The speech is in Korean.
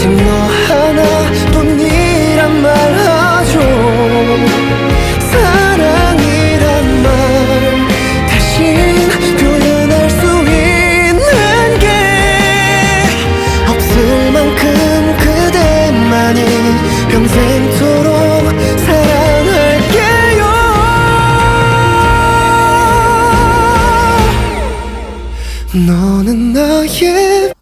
아직 너 하나뿐이란 말하죠. 사랑이란 말 다신 표현할 수 있는 게 없을 만큼 그대만이 평생토록 사랑할게요. 너는 나의